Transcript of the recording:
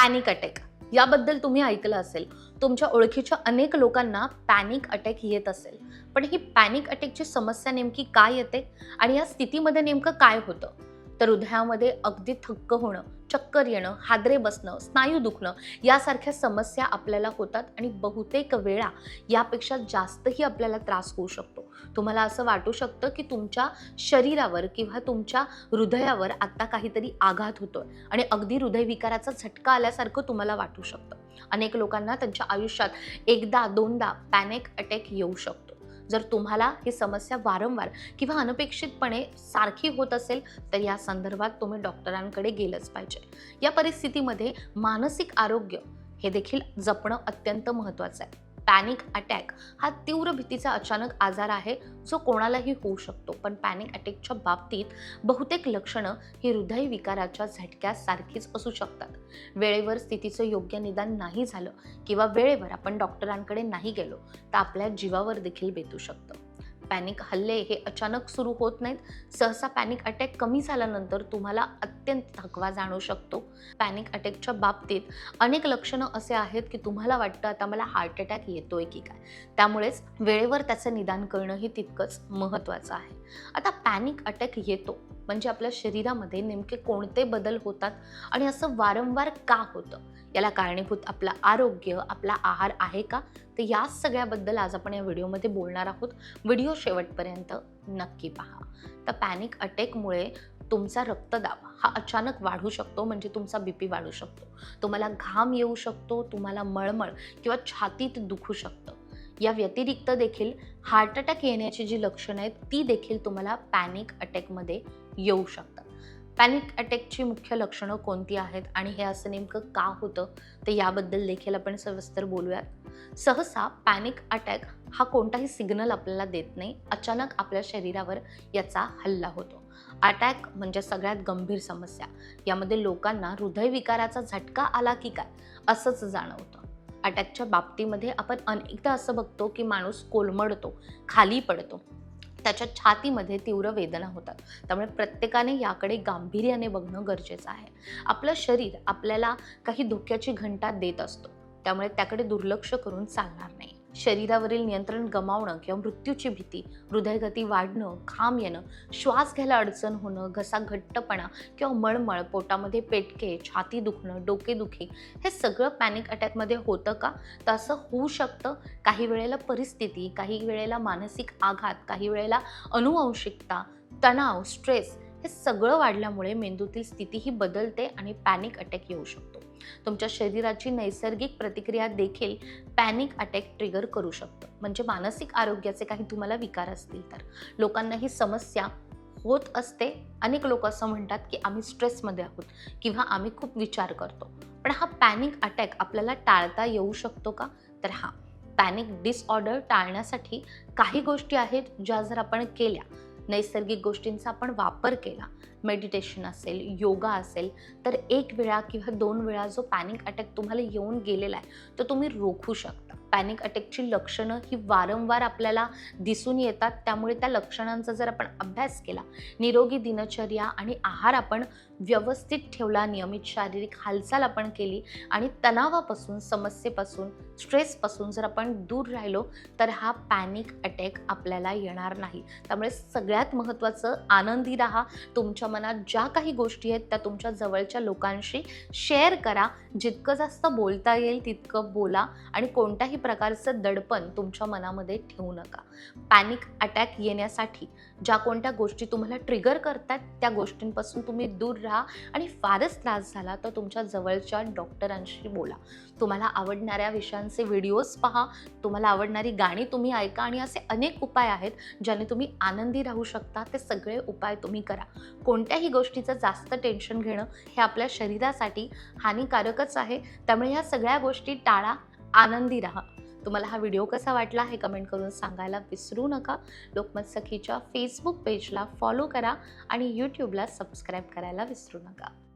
Panic attack याबद्दल तुम्ही ऐकलं असेल तुमच्या ओळखीच्या अनेक लोकांना पॅनिक अटॅक येत असेल. पण ही पॅनिक अटॅकची समस्या नेमकी काय येते? आणि या स्थितीमध्ये नेमकं काय होतं? तर हृदयामध्ये अगदी थक्क होणं चक्कर येणं हादरे बसणं स्नायू दुखणं यासारख्या समस्या आपल्याला होतात. आणि बहुतेक वेळा यापेक्षा जास्तही आपल्याला त्रास होऊ शकतो. तुम्हाला असं वाटू शकतं की तुमच्या शरीरावर किंवा तुमच्या हृदयावर आता काहीतरी आघात होतोय. आणि अगदी हृदयविकाराचा झटका आल्यासारखं तुम्हाला वाटू शकतं. अनेक लोकांना त्यांच्या आयुष्यात एकदा दोनदा पॅनिक अटॅक येऊ शकतो. जर तुम्हाला ही समस्या वारंवार किंवा अनपेक्षितपणे सारखी होत असेल तर या संदर्भात तुम्ही डॉक्टरांकडे गेलंच पाहिजे. या परिस्थितीमध्ये मानसिक आरोग्य हे देखील जपणं अत्यंत महत्त्वाचं आहे. पॅनिक अटॅक हा तीव्र भीतीचा अचानक आजार आहे जो कोणालाही होऊ शकतो. पण पॅनिक अटॅकच्या बाबतीत बहुतेक लक्षणं ही हृदय विकाराच्या झटक्यासारखीच असू शकतात. वेळेवर स्थितीचं योग्य निदान नाही झालं किंवा वेळेवर आपण डॉक्टरांकडे नाही गेलो तर आपल्या जीवावर देखील बेतू शकतं. पॅनिक हल्ले हे अचानक सुरू होत नाहीत. सहसा पॅनिक अटॅक कमी झाल्यानंतर तुम्हाला अत्यंत थकवा जाणवू शकतो. पॅनिक अटॅकच्या बाबतीत अनेक लक्षणं असे आहेत की तुम्हाला वाटतं आता मला हार्ट अटॅक येतोय की काय. त्यामुळेच वेळेवर त्याचं निदान करणंही तितकंच महत्त्वाचं आहे. आता पॅनिक अटॅक येतो. म्हणजे आपल्या शरीरामध्ये नेमके कोणते बदल होतात आणि असं वारंवार का होतं? याला कारणीभूत आपलं आरोग्य आपला आहार आहे का? तर या सगळ्याबद्दल आज आपण या व्हिडिओमध्ये बोलणार आहोत. व्हिडिओ शेवटपर्यंत नक्की पहा. तर पॅनिक अटॅकमुळे तुमचा रक्तदाब हा अचानक वाढू शकतो म्हणजे तुमचा बी पी वाढू शकतो. तुम्हाला घाम येऊ शकतो तुम्हाला मळमळ किंवा छातीत दुखू शकतं. या व्यतिरिक्त देखील हार्ट अटॅक येण्याची जी लक्षणं आहेत ती देखील तुम्हाला पॅनिक अटॅकमध्ये येऊ शकतात. पॅनिक अटॅकची मुख्य लक्षणं कोणती आहेत आणि हे असं नेमकं का होतं? ते याबद्दल देखील आपण सविस्तर बोलूयात. सहसा पॅनिक अटॅक हा कोणताही सिग्नल आपल्याला देत नाही. अचानक आपल्या शरीरावर याचा हल्ला होतो. अटॅक म्हणजे सगळ्यात गंभीर समस्या. यामध्ये लोकांना हृदयविकाराचा झटका आला की काय असंच जाणवतं. अटॅकच्या बाबतीमध्ये आपण अनेकदा असं बघतो की माणूस कोलमडतो खाली पडतो. त्याच्या छातीमध्ये तीव्र वेदना होतात. त्यामुळे प्रत्येकाने याकडे गांभीर्याने बघणं गरजेचं आहे. आपलं शरीर आपल्याला काही धोक्याची घंटा देत असतो. त्यामुळे त्याकडे दुर्लक्ष करून चालणार नाही. शरीरावरील नियंत्रण गमावणं किंवा मृत्यूची भीती हृदयगती वाढणं घाम येणं श्वास घ्यायला अडचण होणं घसा घट्टपणा किंवा मळमळ पोटामध्ये पेटके छाती दुखणं डोकेदुखी हे सगळं पॅनिक अटॅकमध्ये होतं का? तर असं होऊ शकतं. काही वेळेला परिस्थिती काही वेळेला मानसिक आघात काही वेळेला अनुवंशिकता तणाव स्ट्रेस हे सगळं वाढल्यामुळे मेंदूतील स्थिती ही बदलते आणि पॅनिक अटॅक येऊ शकतो. तुमच्या शरीराची नैसर्गिक प्रतिक्रिया देखील पॅनिक अटॅक ट्रिगर करू शकतं. म्हणजे मानसिक आरोग्याचे काही तुम्हाला विकार असतील तर. लोकांना ही समस्या होत असते. अनेक लोक असं म्हणतात की आम्ही स्ट्रेसमध्ये आहोत किंवा आम्ही खूप विचार करतो. पण हा पॅनिक अटॅक आपल्याला टाळता येऊ शकतो का? तर हा पॅनिक डिसऑर्डर टाळण्यासाठी काही गोष्टी आहेत ज्या जर आपण केल्या नैसर्गिक गोष्टींचा आपण वापर केला मेडिटेशन असेल योगा असेल तर एक वेळा किंवा दोन वेळा जो पॅनिक अटॅक तुम्हाला येऊन गेलेला आहे तो तुम्ही रोखू शकता. पॅनिक अटॅकची लक्षणं ही वारंवार आपल्याला दिसून येतात त्यामुळे त्या लक्षणांचा जर आपण अभ्यास केला निरोगी दिनचर्या आणि आहार आपण व्यवस्थित ठेवला नियमित शारीरिक हालचाल आपण केली आणि तणावापासून समस्येपासून स्ट्रेसपासून जर आपण दूर राहिलो तर हा पॅनिक अटॅक आपल्याला येणार नाही. त्यामुळे सगळ्यात महत्त्वाचं आनंदी राहा तुमच्या मनात ज्या काही गोष्टी आहेत त्या तुमच्या जवळच्या लोकांशी शेअर करा. जितकं जास्त बोलता येईल तितकं बोला आणि कोणत्याही प्रकारचं दडपण तुमच्या मनामध्ये ठेवू नका. पॅनिक अटॅक येण्यासाठी ज्या कोणत्या गोष्टी तुम्हाला ट्रिगर करतात त्या गोष्टींपासून तुम्ही दूर राहा आणि फारच त्रास झाला तर तुमच्या जवळच्या डॉक्टरांशी बोला. तुम्हाला आवडणाऱ्या विषयांचे व्हिडिओज पहा. तुम्हाला आवडणारी गाणी तुम्ही ऐका आणि असे अनेक उपाय आहेत ज्याने तुम्ही आनंदी राहू शकता. ते सगळे उपाय तुम्ही करा. कोण कोणत्याही गोष्टीचं जास्त टेन्शन घेणं हे आपल्या शरीरासाठी हानिकारकच आहे. त्यामुळे ह्या सगळ्या गोष्टी टाळा आनंदी राहा. तुम्हाला हा व्हिडिओ कसा वाटला हे कमेंट करून सांगायला विसरू नका. लोकमत सखीच्या फेसबुक पेजला फॉलो करा आणि यूट्यूबला सबस्क्राईब करायला विसरू नका.